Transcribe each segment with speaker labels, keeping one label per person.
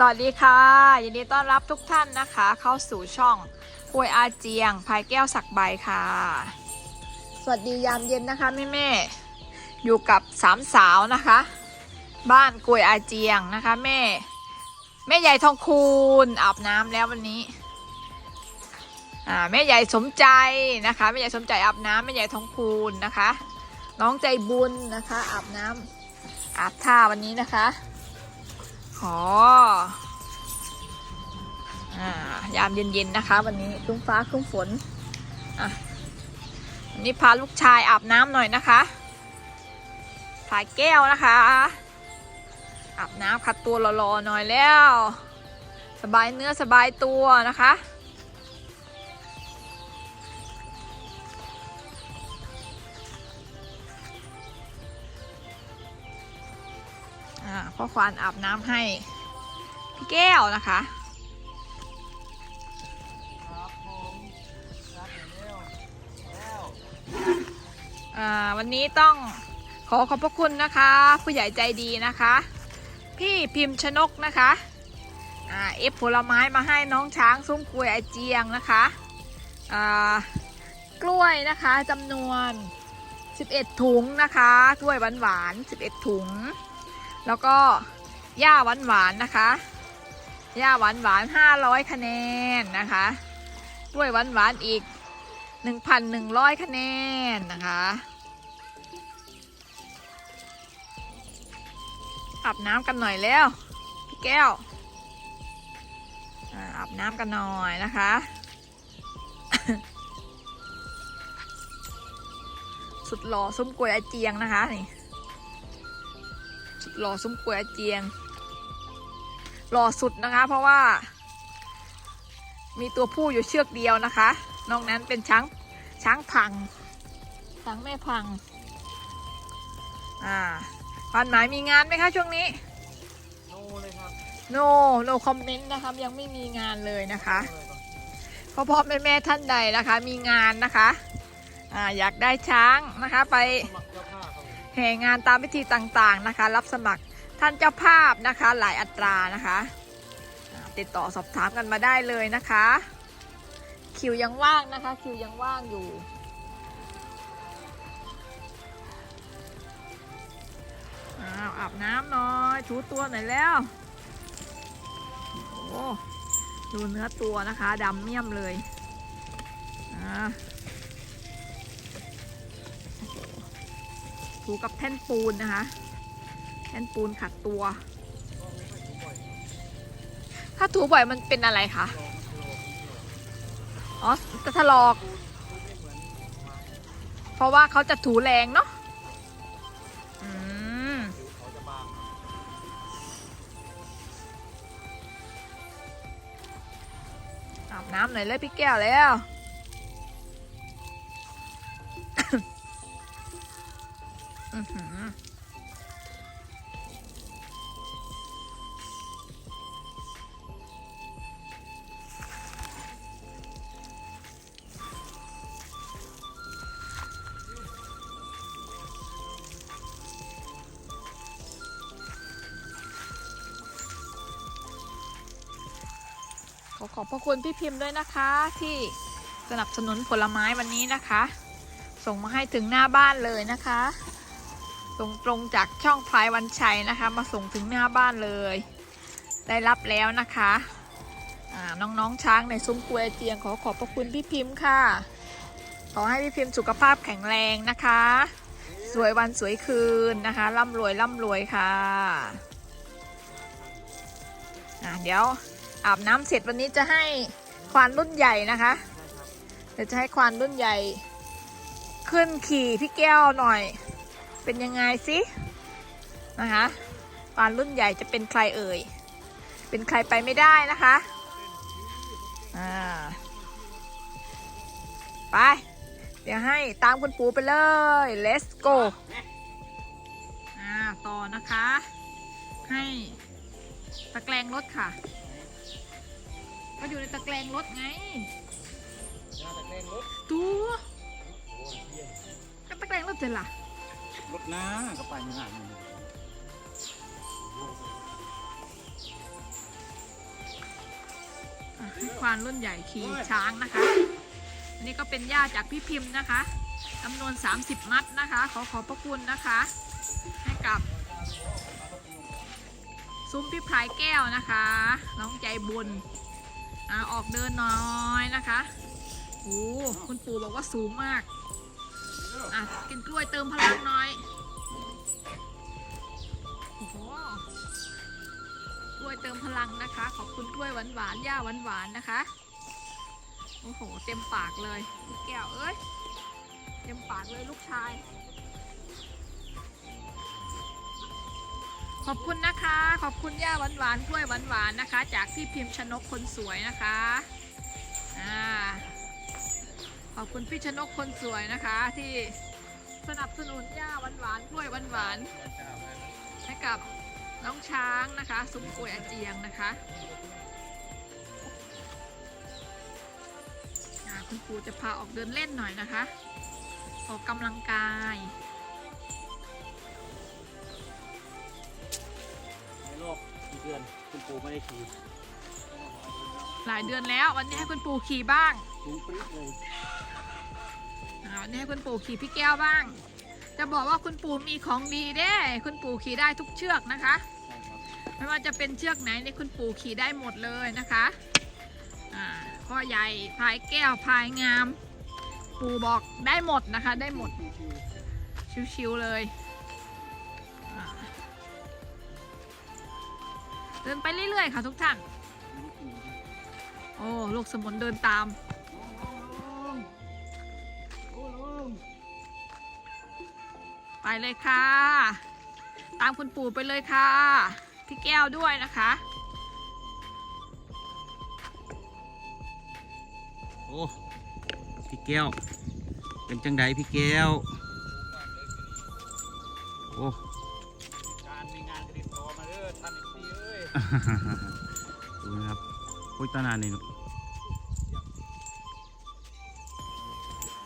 Speaker 1: สวัสดีค่ะยินดีต้อนรับทุกท่านนะคะ เข้าสู่ช่องกวยอาเจียงพายแก้วสักใบค่ะ สวัสดียามเย็นนะคะแม่แม่ๆอยู่กับสามสาวนะคะ บ้านกวยอาเจียงนะคะแม่ แม่ใหญ่ทองคูณอาบน้ำแล้ววันนี้อ่าแม่ใหญ่สมใจนะคะแม่ใหญ่สมใจอาบน้ำแม่ใหญ่ทองคูณนะคะ น้องใจบุญนะคะอาบน้ำอาบท่าวันนี้นะคะข ออ่ายามเย็นๆนะคะ วันนี้ครึ้มฟ้าครึ้มฝนอะวันนี้พาลูกชายอาบน้ำหน่อยนะคะผายแก้วนะคะ อาบน้ำขัดตัวรอๆหน่อยแล้ว สบายเนื้อสบายตัวนะคะ พ่อควานอาบน้ำให้พี่แก้วนะคะ
Speaker 2: วั
Speaker 1: นนี้ต้องขอขอบพระคุณนะคะ ผู้ใหญ่ใจดีนะคะ พี่พิมพ์ชนกนะคะเอฟผลไม้มาให้น้องช้างซุ้มกล้วยไอเจียงนะคะกล้วยนะคะจำนวน 11 ถุงนะคะกล้วยหวานหวานๆ11 ถุง แล้วก็หญ้าหวานหวานนะคะหญ้าหวานหวานๆ500คะแนนนะคะกล้วยหวานหวานอีก1,100คะแนนนะคะอาบน้ำกันหน่อยแล้วพี่แก้วอาบน้ำกันหน่อยนะคะ สุดหล่อซุ้มกล้วยอาเจียงนะคะนี่ หล่อซุ้มกล้วยอาเจียง หล่อสุดนะคะ เพราะว่า มีตัวผู้อยู่เชือกเดียวนะคะ นอกนั้นเป็นช้างช้างพัง ช้างแม่พัง อ่าพันหมายมีงานไหมคะช่วงนี้
Speaker 2: โน่เลยครับ
Speaker 1: no no comment นะคะยังไม่มีงานเลยนะคะ
Speaker 2: โน่เลยก่อน
Speaker 1: พ่อพ่อแม่แม่ท่านใดนะคะ มีงานนะคะ อ่าอยากได้ช้างนะคะไป
Speaker 2: สมัคร
Speaker 1: แห่งานตามพิธีต่างๆนะคะ รับสมัครท่านเจ้าภาพนะคะ หลายอัตรานะคะ ติดต่อสอบถามกันมาได้เลยนะคะ คิวยังว่างนะคะ คิวยังว่างอยู่อ้าวอาบน้ำหน่อยถูตัวหน่อยแล้วโอ้ดูเนื้อตัวนะคะดำเมี่ยมเลยอ่า ถูกับแท่นปูนนะคะ แท่นปูนขัดตัว
Speaker 2: ถ้า
Speaker 1: ถูบ่อยมันเป็นอะไรคะ
Speaker 2: อ๋อ
Speaker 1: จะถลอก
Speaker 2: เพ
Speaker 1: ราะว่าเขาจะถูแรงเนาะอืมอาบน้ำหน่อยเลยพี่แก้วแล้ว อือหือขอขอบพระคุณพี่พิมพ์ด้วยนะคะ ที่สนับสนุนผลไม้วันนี้นะคะ ส่งมาให้ถึงหน้าบ้านเลยนะคะ ส่งตรงจากช่องพลายวันชัยนะคะ มาส่งถึงหน้าบ้านเลย ได้รับแล้วนะคะน้องๆช้างในซุ้มกลวยเจียงขอขอบพระคุณพี่พิมพ์ค่ะ ขอให้พี่พิมพ์สุขภาพแข็งแรงนะคะ สวยวันสวยคืนนะคะร่ำรวยร่ำรวยค่ะอ่าเดี๋ยวอาบน้ำเสร็จวันนี้จะให้ควานรุ่นใหญ่นะคะเดี๋ยวจะให้ควานรุ่นใหญ่ ขึ้นขี่พี่แก้วหน่อย เป็นยังไงสินะคะควานรุ่นใหญ่จะเป็นใครเอ่ย เป็นใครไปไม่ได้นะคะอ่าไป เดี๋ยวให้ตามคุณปูไปเลย let's go อ่าต่อนะคะ ให้ตะแกรงรถค่ะ ก็อยู่ในตะแกรงรถไง
Speaker 2: ยาตะแกรงรถ
Speaker 1: ตัว
Speaker 2: โอ้ยเยี่ยม
Speaker 1: ก็ตะแกรงรถเจอล่ะ
Speaker 2: รถน้าก็ไปไม่นานเลย
Speaker 1: ควานรุ่นใหญ่ขี่ช้างนะคะ อันนี้ก็เป็นหญ้าจากพี่พิมพ์นะคะจำนวน 30 มัดนะคะ ขอขอบพระคุณนะคะ ให้กับ ซุ้มพี่พายแก้วนะคะ น้องใจบุญอาออกเดินน้อยนะคะโอ้คุณปู่บอกว่าสูงมาก อะ กินกล้วยเติมพลังหน้อย โอ้โห กล้วยเติมพลังนะคะ ขอบคุณกล้วยหวานหวานๆหญ้าหวานหวานๆนะคะ โอ้โห เต็มปากเลยแก้วเอ้ย เต็มปากเลยลูกชาย ขอบคุณนะคะ ขอบคุณย่าหวานหวานๆกล้วยหวานหวานๆนะคะ จากพี่พิมพ์ชนกคนสวยนะคะ ขอบคุณพี่ชนกคนสวยนะคะ ที่สนับสนุนย่าหวานหวานๆกล้วยหวานหวานๆให้กับน้องช้างนะคะซุ้มกล้วยอาเจียงนะคะอ่าคุณปู่จะพาออกเดินเล่นหน่อยนะคะ ออกกำลังกาย
Speaker 2: ในโลกกี่เดือนคุณปู่ไม่ได้ขี่
Speaker 1: หลายเดือนแล้ววันนี้ให้คุณปู่ขี่บ้าง
Speaker 2: สูงปรี๊ดเลย
Speaker 1: อ่าวันนี้ให้คุณปู่ขี่พี่แก้วบ้าง จะบอกว่าคุณปู่มีของดีเด้คุณปู่ขี่ได้ทุกเชือกนะคะ
Speaker 2: ใช่ครับ
Speaker 1: ไม่ว่าจะเป็นเชือกไหนนี่คุณปู่ขี่ได้หมดเลยนะคะอ่าพ่อใหญ่พายแก้วพายงาม ปู่บอกได้หมดนะคะ ได้หมด
Speaker 2: ชิว
Speaker 1: ชิวๆเลยอ่าเดินไปเรื่อยๆค่ะทุกท่าน
Speaker 2: ๆลูกขี่
Speaker 1: โอ้ ลูกสมุนเดินตาม ไปเลยค่ะ ตามคุณปู่ไปเลยค่ะ พี่แก้วด้วยนะคะ
Speaker 3: โอ้พี่แก้ว เป็นจังไดพี่แก้ว โอ้
Speaker 2: การมีงานติดต่อมาเด้อท่านอีกทีเอ้ย
Speaker 3: ดูนะครับโอ้ยตานานนี่ลูก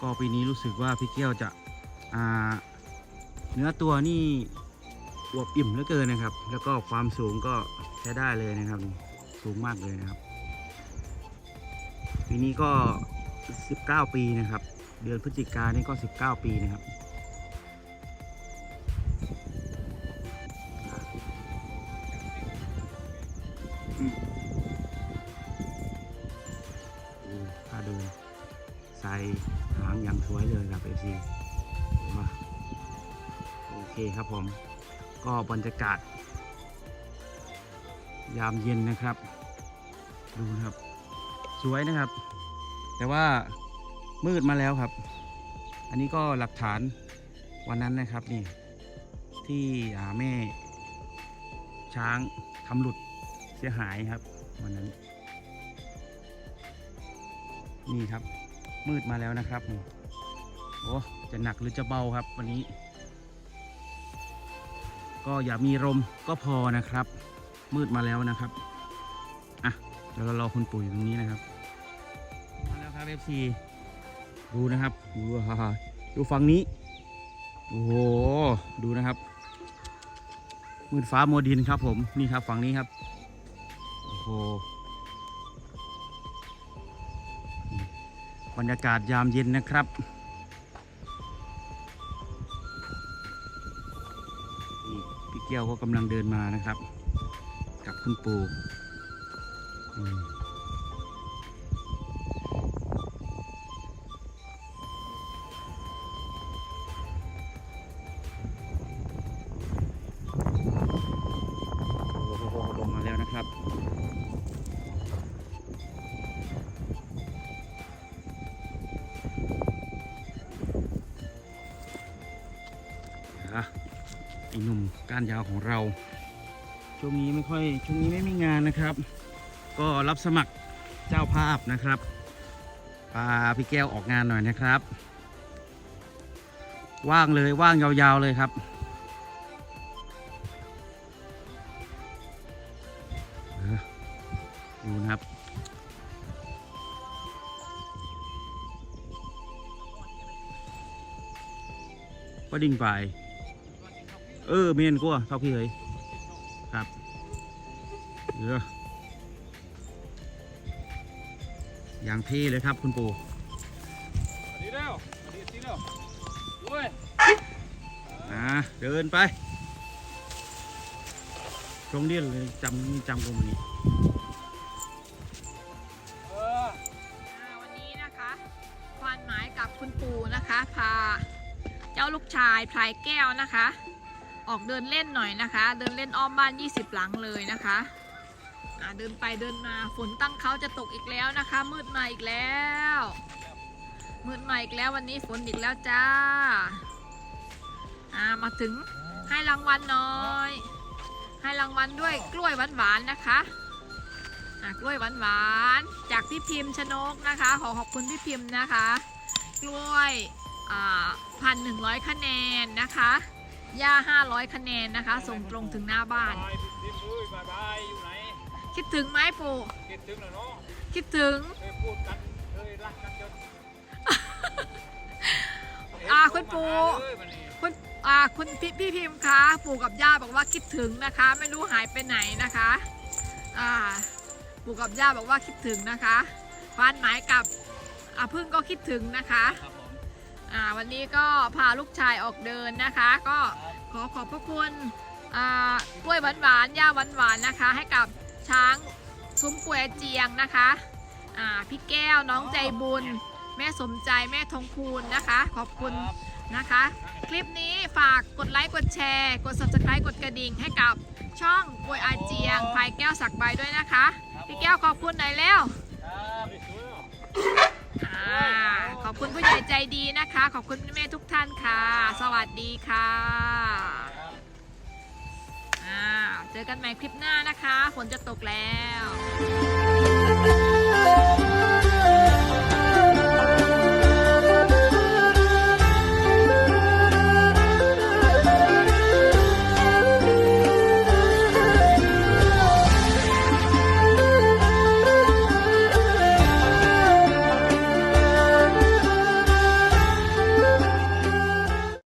Speaker 3: ก็ปีนี้รู้สึกว่าพี่แก้วจะอ่า เนื้อตัวนี่อวบอิ่มเหลือเกินนะครับ แล้วก็ความสูงก็ใช้ได้เลยนะครับ สูงมากเลยนะครับปีนี้ก็ 19 ปีนะครับ เดือนพฤศจิกายนนี่ก็ 19 ปีนะครับดูถ้าเดินใส่หางอย่างสวยเลยครับเอซี คครับผม ก็บรรยากาศ ยามเย็นนะครับ ดูนะครับ สวยนะครับ แต่ว่ามืดมาแล้วครับ อันนี้ก็หลักฐานวันนั้นนะครับนี่ ที่อาแม่ช้างทำหลุดเสียหายครับวันนั้น นี่ครับมืดมาแล้วนะครับโอ้จะหนักหรือจะเบาครับวันนี้ ก็อย่ามีลมก็พอนะครับ มืดมาแล้วนะครับอะเดี๋ยวเรารอคุณปู่อยู่ตรงนี้นะครับมาแล้วครับ FC ดูนะครับดูฮ่าฮ่าดูฝั่งนี้โอ้โหดูนะครับ มืดฟ้าโมดินครับผมนี่ครับฝั่งนี้ครับโอ้โหบรรยากาศยามเย็นนะครับ เกี้ยวก็กำลังเดินมานะครับ กับคุณปู่ หนุ่มก้านยาวของเรา ช่วงนี้ไม่ค่อยช่วงนี้ไม่มีงานนะครับ ก็รับสมัครเจ้าภาพนะครับพาพี่แก้วออกงานหน่อยนะครับ ว่างเลยว่างยาวๆเลยครับดูนะครับก็ดิ่งไป เออเมนกว่าเท่าพี่เลยครับเอออย่างเท่เลยครับคุณปู่
Speaker 2: ดีเร็วดีดีเร็วด้วย
Speaker 3: อ่าเดินไปตรงเดียนเลยจำนี่จำตรงนี้
Speaker 2: เออ
Speaker 1: อ่าวันนี้นะคะควานหมายกับคุณปู่นะคะ พาเจ้าลูกชายพลายแก้วนะคะ ออกเดินเล่นหน่อยนะคะ เดินเล่นอ้อมบ้าน 20 หลังเลยนะคะเดินไปเดินมาฝนตั้งเขาจะตกอีกแล้วนะคะ มืดมาอีกแล้ว มืดมาอีกแล้ววันนี้ฝนอีกแล้วจ้าามาถึงให้รางวัลหน่อย ให้รางวัลด้วยกล้วยหวานๆนะคะะกล้วยหวานๆจากพี่พิมพ์ชนกนะคะ ขอขอบคุณพี่พิมพ์นะคะ กล้วยพันหนึ่งร้อยคะแนนนะคะ ย่าห้าร้อยคะแนนนะคะ ส่งตรงถึงหน้าบ้าน
Speaker 2: บายพี่พิมพ์เอ้ยบายบายอยู่ไหน
Speaker 1: คิดถึงไหมปู่
Speaker 2: คิดถึงแล้วเนาะ
Speaker 1: คิดถึง
Speaker 2: เคยพูดกันเคยรักกันจน
Speaker 1: อ่าคุณปู่
Speaker 2: เอ้ยวันนี้
Speaker 1: คุณอ่าคุณพี่พี่พิมพ์คะปู่กับย่าบอกว่าคิดถึงนะคะ ไม่รู้หายไปไหนนะคะอ่าปู่กับย่าบอกว่าคิดถึงนะคะฟานหมายกับอ่าพึ่งก็คิดถึงนะคะ
Speaker 2: ครับผม
Speaker 1: อ่าวันนี้ก็พาลูกชายออกเดินนะคะ ก็ขอขอบพระคุณอ่ากล้วยหวานหวานๆย่าหวานหวานๆนะคะ ให้กับช้างซุ้มกล้วยเจียงนะคะอ่าพี่แก้วน้องใจบุญ แม่สมใจแม่ทองคูณนะคะ ขอบคุณนะคะ คลิปนี้ฝากกดไลค์กดแชร์ กด subscribe กดกระดิ่งให้กับช่องกล้วยอาเจียงพายแก้วสักใบด้วยนะคะ พี่แก้วขอบคุณหน่อยแล้ว
Speaker 2: ครับพี่สวย
Speaker 1: อ่าข อบคุณผู้ใหญ่ใจดีนะคะ ขอบคุณแม่ทุกท่านค่ะ สวัสดีค่ะเจอกันใหม่คลิปหน้านะคะ ฝนจะตกแล้ว